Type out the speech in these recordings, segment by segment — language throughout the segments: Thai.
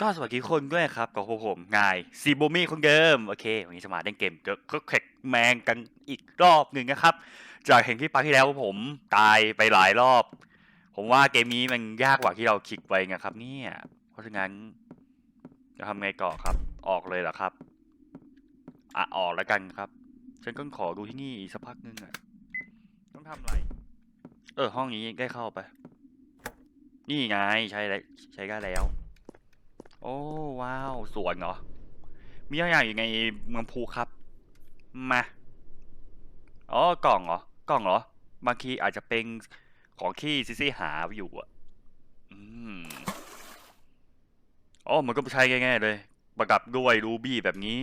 ก็สวัสดีคนด้วยครับกับพวกผมงายซีโบมี่คนเดิมโอเค วันนี้จะมาเล่นเกมก็ก็แขกแมงกันอีกรอบหนึ่งนะครับ จากเห็นที่ปาที่แล้วผมตายไปหลายรอบ ผมว่าเกมนี้มันยากกว่าที่เราคิดไว้นะครับ เนี่ย เพราะฉะนั้น จะทำไงก่อครับ ออกเลยเหรอครับอะออกแล้วกันครับ ฉันก็ขอดูที่นี่อีกสักพักนึงอะต้องทำอะไร เออ ห้องนี้ได้เข้าไป นี่ไงใช้ได้ใช้ได้แล้ว อ้ว้าว สวนเหรอ มีอะไรอยู่ในเมืองภูครับ มา อ๋อ กล่องเหรอ กล่องเหรอ บางทีอาจจะเป็นของที่ซิซี่หาอยู่อะ อืมอ๋อมันก็ใช้ง่ายๆเลย ประกับด้วยรูบี้แบบนี้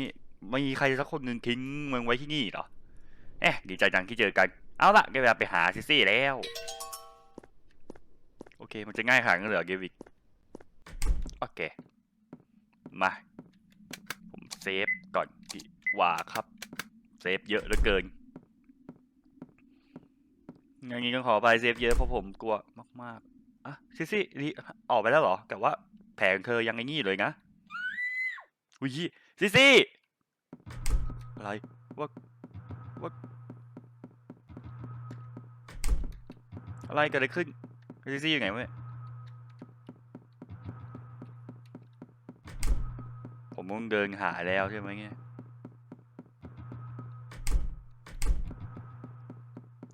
ไม่มีใครสักคนหนึ่งทิ้งมืองไว้ที่นี่หรอ เอ๊ะ ดีใจจังที่เจอกัน เอาละก็เวลาไปหาซิซี่แล้ว โอเค มันจะง่ายขนาดนั้นเลยเหรอเกวิกโอเค มา ผมเซฟก่อนดีกว่าครับ เซฟเยอะเหลือเกินอย่างนี้ก็ขอไปเซฟเยอะเพราะผมกลัวมากๆอะซิซี่นี่ออกไปแล้วเหรอ แต่ว่าแผงเธอยังไงนี่เลยนะอุ้ยซิซี่อะไรว่าว่าอะไรเกิดอะไรขึ้นซิซี่อยู่ไหนวะเนี่ย ผมต้องเดินหาแล้วใช่ไหมเนี่ย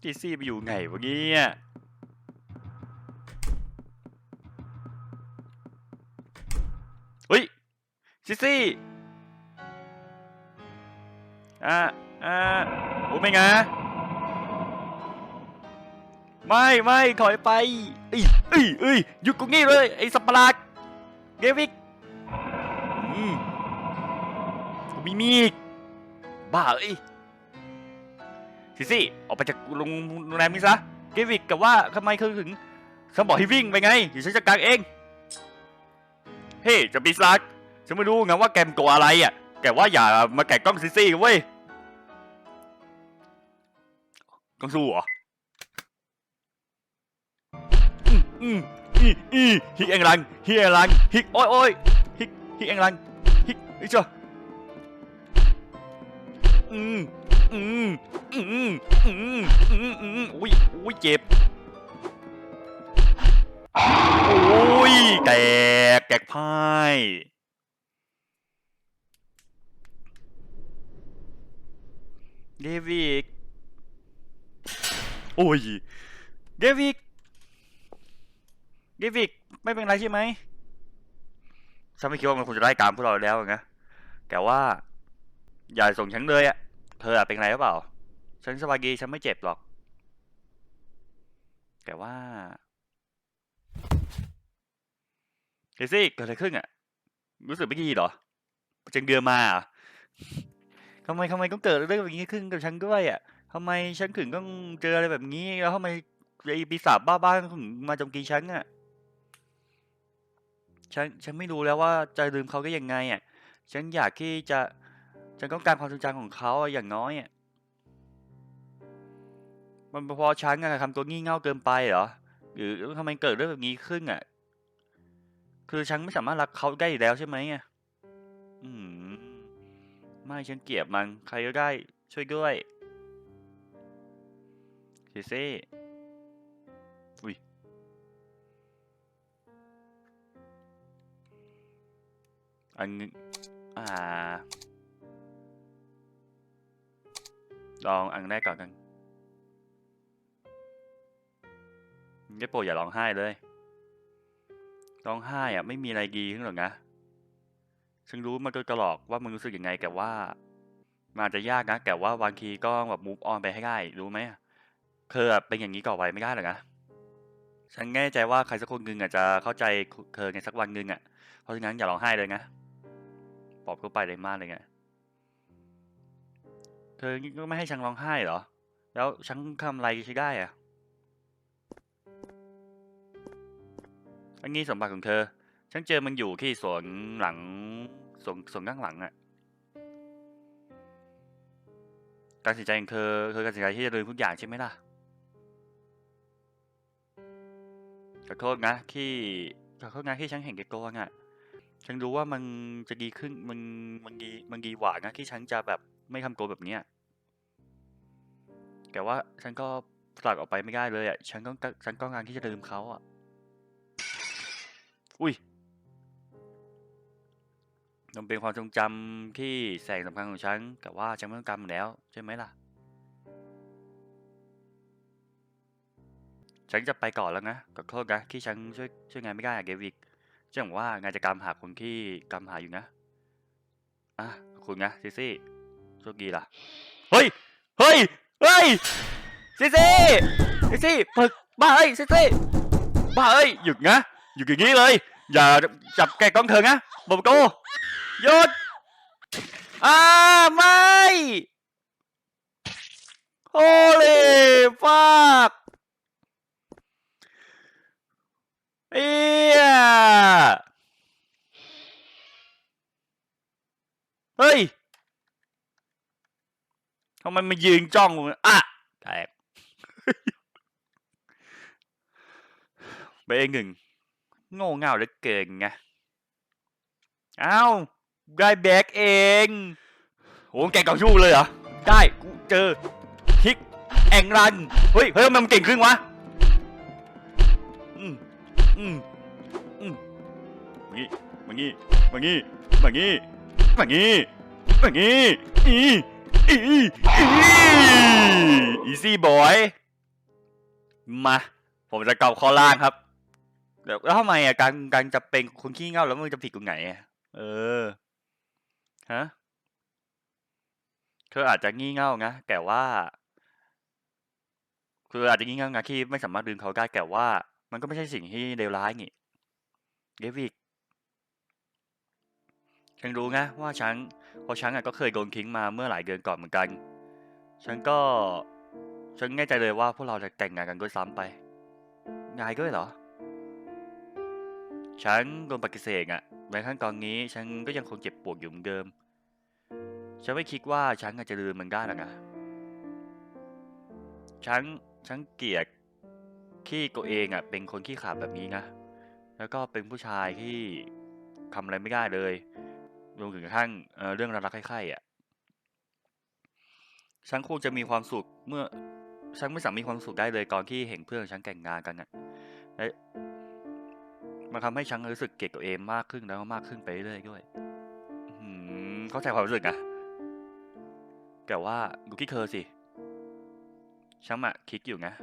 จีซี่ไปอยู่ไหนวะเนี่ยเฮ้ยจีซี่อ่าอ่าโอ้ไม่งะไม่ไม่ถอยไปเอ้ยเอ้ยเอ้ยหยุดกูงี้เลยไอ้สัตว์ปะหลาดเกวิกอืม กูมีมีดบ้าเอ้ยซิซี่ออกไปจากโรงแรมนี้ซะเกวิกกับว่าทำไมเขาถึงฉันบอกให้วิ่งไปไงเดี๋ยวฉันจัดการเอง เฮ้จะปีศาจฉันไม่รู้ไงว่าแกมโกลัวอะไรอะ แกว่าอย่ามาแกะกล้องซิซี่เว้ยกล้องสู้เหรออืมอืมอีอีฮิกเองลังฮิกเองลังฮิกโอ้ยโอ้ยฮิกฮิกเองลังฮิกฮิกจ้ะ อืมอืมอืมอืมอืมอืมอุ้ยอุ้ยเจ็บโอ้ยแตกแตกพ่ายเดวิกโอ้ยเดวิกเดวิกไม่เป็นไรใช่ไหมฉันไม่คิดว่ามันคงจะไล่ตามพวกเราแล้วนะแต่ว่า อย่าส่งฉันเลยอะเธออะเป็นไรหรือเปล่า ฉันสบายดีฉันไม่เจ็บหรอก แต่ว่าเฮซี่เกิดอะไรขึ้นอะรู้สึกไม่ดีเหรอจังเดือมาอทำไมทำไมต้องเกิดเรื่องแบบนี้ขึ้นกับฉันด้วยอะทำไมฉันถึงต้องเจออะไรแบบนี้ แล้วทำไมไอ้ปีศาจบ้าๆถึงมาโจมตีฉันอะฉันฉันไม่รู้แล้วว่าจะลืมเขาได้ยังไงอะ ฉันอยากที่จะ ฉันต้องการความทรงจำของเขาอย่างน้อยอะมันเป็นเพอฉันอะทำตัวงี่เง่าเกินไปเหรอ หรือทำไมเกิดเรื่องแบบนี้ขึ้นอะ คือฉันไม่สามารถรักเขาได้อีกแล้วใช่ไหมอะอืม ไม่ฉันเกลียดมัน ใครก็ได้ ช่วยด้วยเซเซ่อุ้ยอันนี้อ่า ลองอันแรกก่อนกันได้โปรอย่าร้องไห้เลย ร้องไห้อะไม่มีอะไรดีขึ้นหรอกนะ ฉันรู้มาโดยตลอดว่ามึงรู้สึกยังไงแต่ว่ามันอาจจะยากนะแต่ว่าบางทีก็แบบ move on ไปให้ได้รู้ไหมเธอเป็นอย่างนี้ต่อไปไม่ได้หรอกนะ ฉันแน่ใจว่าใครสักคนหนึ่งอาจจะเข้าใจเธอในสักวันหนึ่งอะ เพราะฉะนั้นอย่าร้องไห้เลยนะปลอบเข้าไปเลยมากเลยไง เธอก็ไม่ให้ฉันร้องไห้เหรอ แล้วฉันทำอะไรใช้ได้อะอันนี้สมบัติของเธอ ฉันเจอมันอยู่ที่สวนหลังสวนสวนข้างหลังอะการตัดสินใจของเธอเธอตัดสินใจที่จะลืมทุกอย่างใช่ไหมล่ะ ขอโทษนะที่ขอโทษนะที่ฉันเห็นแก่ตัวน่ะฉันรู้ว่ามันจะดีขึ้นมันมันดีมันดีกว่านะที่ฉันจะแบบ ไม่ทำตัวแบบเนี้ยแต่ว่าฉันก็ผลักออกไปไม่ได้เลยอะ ฉันก็ฉันก็งานที่จะลืมเขาอะ อุ้ยมันเป็นความทรงจำที่แสนสำคัญของฉันแต่ว่าฉันไม่ต้องการแล้ว ใช่ไหมล่ะ ฉันจะไปก่อนแล้วนะขอโทษนะที่ฉันช่วยช่วยงานไม่ได้อะเกวิกเชื่อผมว่างานจะกำหาคนที่กำหาอยู่นะ อะขอบคุณนะซิซี่ โชคดีล่ะเฮ้ยเฮ้ยเฮ้ยซิซี่ซิซี่เปิดบ้าเอ้ยซิซี่บ้าเอ้ยหยุดนะหยุดอย่างนี้เลย อย่าจับแกกล้องเธอนะบอบโกหยุดอ่าไม่โอ้เลยฟากเอียเฮ้ย ทำไมมายืนจ้องมึงอะแตกไปเองหนึ่งโง่เง่าเหลือเกินไงอ้าวได้แบกเองโหแกงเก่าชู้เลยเหรอ ได้กูเจอคิกแองรัน เฮ้ย เฮ้ยทำไมมันเก่งขึ้นวะ อืมอืมอืมงี้มางี้มางี้มางี้มางี้มางี้อี อีอีอีซี่บอย มา ผมจะเกาคอล่างครับแล้วแล้วทำไมอะการการจะเป็นคนขี้เหงาแล้วมันจะผิดตรงไหนอะเออ ฮะ เธออาจจะงี่เง่านะแต่ว่าคืออาจจะงี่เง่านะที่ไม่สามารถดึงเขาได้แต่ว่า มันก็ไม่ใช่สิ่งที่เลวร้ายนี่เดวิด ฉันรู้นะว่าฉันเพราะฉันอะก็เคยโดนทิ้งมาเมื่อหลายเดือนก่อนเหมือนกัน ฉันก็ ฉันแน่ใจเลยว่าพวกเราจะแต่งงานกันด้วยซ้ำไปงายด้วยเหรอ ฉันโดนปฏิเสธอะในขั้นตอนนี้ฉันก็ยังคงเจ็บปวดอยู่เหมือนเดิม ฉันไม่คิดว่าฉันอาจจะลืมมันได้หรอกนะฉัน ฉันเกลียดที่ตัวเองอะเป็นคนขี้ขลาดแบบนี้นะ แล้วก็เป็นผู้ชายที่ทำอะไรไม่ได้เลย รวมถึงกระทั่งเเรื่องรักๆใคร่ๆอะฉันคงจะมีความสุขเมื่อฉันไม่สามารถมีความสุขได้เลยตอนที่เห็นเพื่อนฉันแต่งงานกันอะและมันทำให้ฉันรู้สึกเกลียดตัวเองมากขึ้นแล้วมากขึ้นไปเรื่อยด้วยเข้าใจความรู้สึกนะแต่ว่าดูที่เธอสิฉันอะคิดอยู่นะ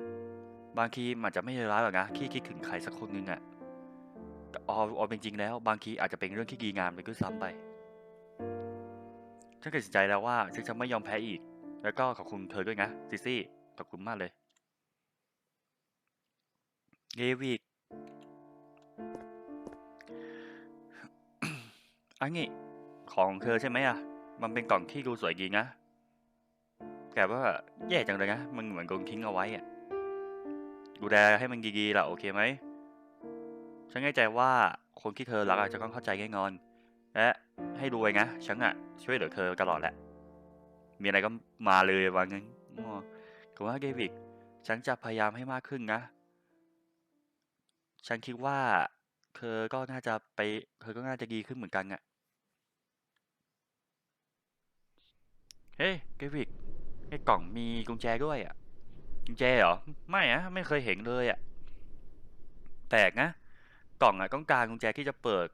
บางทีมันจะไม่เลวร้ายหรอกนะที่คิดถึงใครสักคนนึงอะแต่ออเป็นจริงแล้ว บางทีอาจจะเป็นเรื่องที่ดีงามไปด้วยซ้ำไป ฉันตัดสินใจแล้วว่าฉันจะไม่ยอมแพ้อีก แล้วก็ขอบคุณเธอด้วยนะซิซี่ ขอบคุณมากเลยเดวิดอันนี้ของเธอใช่ไหมอะ มันเป็นกล่องที่ดูสวยดีนะ แต่ว่าแย่จังเลยนะ มันเหมือนโดนทิ้งเอาไว้อะ ดูแลให้มันดีๆล่ะโอเคไหม ฉันแน่ใจว่าคนที่เธอรักอะจะต้องเข้าใจแน่นอน และให้ดูไว้นะฉันอะช่วยเหลือเธอตลอดแหละ มีอะไรก็มาเลยวันนึงอ๋อคือว่าเดวิดฉันจะพยายามให้มากขึ้นนะ ฉันคิดว่าเธอก็น่าจะไป เธอก็น่าจะดีขึ้นเหมือนกันอะเฮ้ยเดวิดไอ้กล่องมีกุญแจด้วยอะกุญแจเหรอ ไม่อะไม่เคยเห็นเลยอะแปลกนะ กล่องอะต้องการกุญแจที่จะเปิด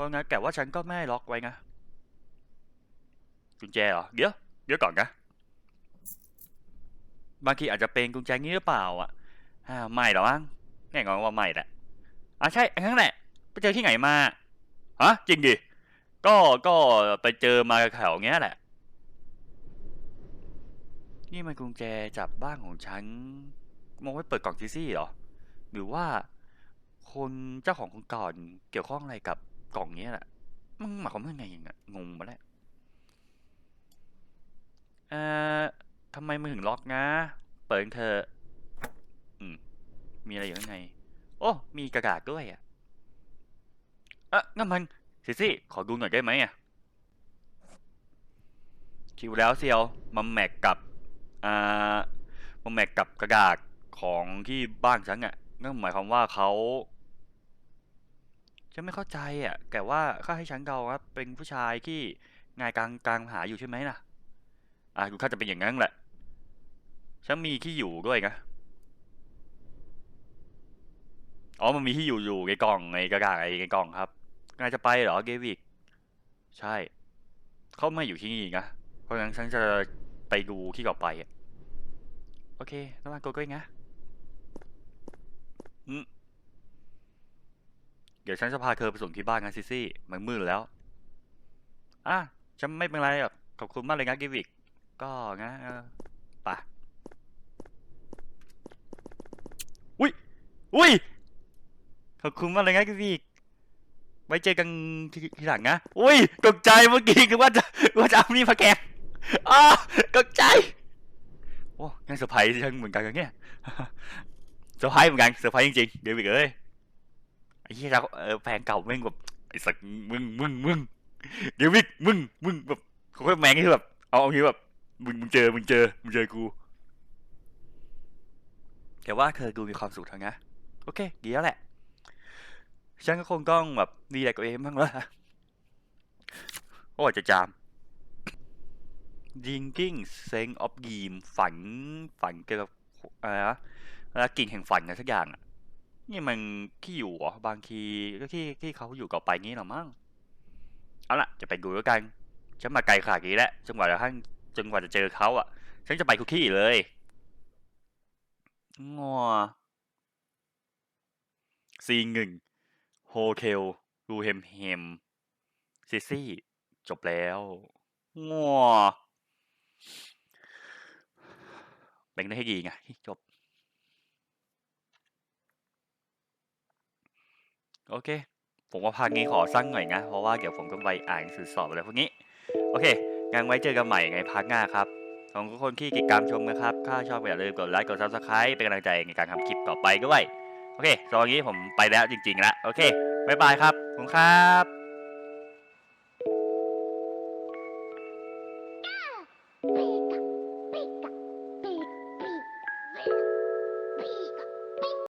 ราะงั้นแต่ว่าฉันก็ไม่ล็อกไว้นะกุญแจเหรอเดี๋ยวเดี๋ยวก่อนนะบางทีอาจจะเป็นกุญแจงี้หรือเปล่าอะอ่าไม่หรอมั้งแน่นอนว่าไม่แหละอะใช่อันนั้นแหละไปเจอที่ไหนมาฮะจริงดิก็ก็ไปเจอมาแถวเงี้ยแหละ นี่มันกุญแจจากบ้านของฉันมองไว้เปิดกล่องซีซี่เหรอหรือว่าคนเจ้าของคนก่อนเกี่ยวข้องอะไรกับ กล่องเนี้ยแหละมันหมายความว่าไงอย่างเงี้ยงงมาแล้วเอ่อทำไมมือถึงล็อกนะ เปิดเธออืม มีอะไรอยู่ข้างใน โอ้ มีกระดาษด้วยอะอะงั้นมันซิซี่ ขอดูหน่อยได้ไหมอะ คิวแล้วเซียวมาแมกกับ อ่ามาแมกกับกระดาษของที่บ้านฉันอะนั่นหมายความว่าเขา ฉันไม่เข้าใจอะ แต่ว่าข้าให้ฉันเดาว่าเป็นผู้ชายที่งายกลางกลางหาอยู่ใช่ไหมน่ะอะกูข้าจะเป็นอย่างนั้นแหละ ฉันมีที่อยู่ด้วยนะ อ๋อ มันมีที่อยู่อยู่ในกล่องในกระดาษในกล่องครับนายจะไปเหรอเกวิก ใช่ เขาไม่อยู่ที่นี่นะ เพราะฉะนั้นฉันจะไปดูที่ต่อไปอะโอเคระวังตัวด้วยนะอืม ดี๋ยวฉันจะพาเธอไปส่งที่บ้านนะซิซี่ มันมืดแล้ว อะ ฉันไม่เป็นไรหรอกขอบคุณมากเลยนะเกวิก ก็นะเออไปะอุ้ย อุ้ย ขอบคุณมากเลยนะเกวิก ไว้เจอกันทีทีหลังนะ อุ้ย ตกใจเมื่อกี้คือว่าจะว่าจะเอามีดมาแกงอ้าตกใจ โอ้ยังเซอร์ไพรส์ฉันเหมือนกันนเนี่ยเซอร์ไพรส์เหมือนกันเซอร์ไพรส์จริงๆเดวิดเอ้ย เหี้ยเราเออแฟนเก่าแม่งแบบไอ้สักมึงมึงมึงเดวิดมึงมึงแบบเขาแมงที่แบบเอาเอางี้แบบมึงมึงเจอมึงเจอมึงเจอกูแต่ว่าเธอดูมีความสุขทั้งนะโอเค ดีแล้วแหละ ฉันก็คงต้องแบบดีแลกับตัวเองบ้างแล้วโอ้จะจาม Drinking Sense of Dream ฝันฝันเกี่ยวกับอะไรนะแล้วกิ่งแห่งฝันอะไรสักอย่างอะ นี่มันที่อยู่เหรอบางทีก็ที่ที่เขาอยู่ต่อไปงี้หรอมั้งเอาล่ะจะไปดูแล้วกันฉันมาไกลขนาดนี้แล้วจนกว่าจะทั้งจนกว่าจะเจอเขาอะ ฉันจะไปทุกที่เลยงัวซีหนึ่งโฮเทลรูเฮมเฮมซิซี่ จบแล้วงัวแบ่งได้ให้ดีไงจบ โอเค ผมว่าภาคนี้ขอสั้นหน่อยนะ เพราะว่าเดี๋ยวผมต้องไปอ่านสือสอบอะไรพวกนี้ โอเค งั้นไว้เจอกันใหม่ในพาร์ทหน้าครับ ของทุกคนที่ติดตามชมนะครับ ถ้าชอบอย่าลืมกดไลค์ กดซับสไคร b ์เป็นกำลังใจในการทำคลิปต่อไปด้วย โอเคตอนนี้ผมไปแล้วจริงๆแล้วโอเค บ๊ายบายครับ ขอบคุณครับ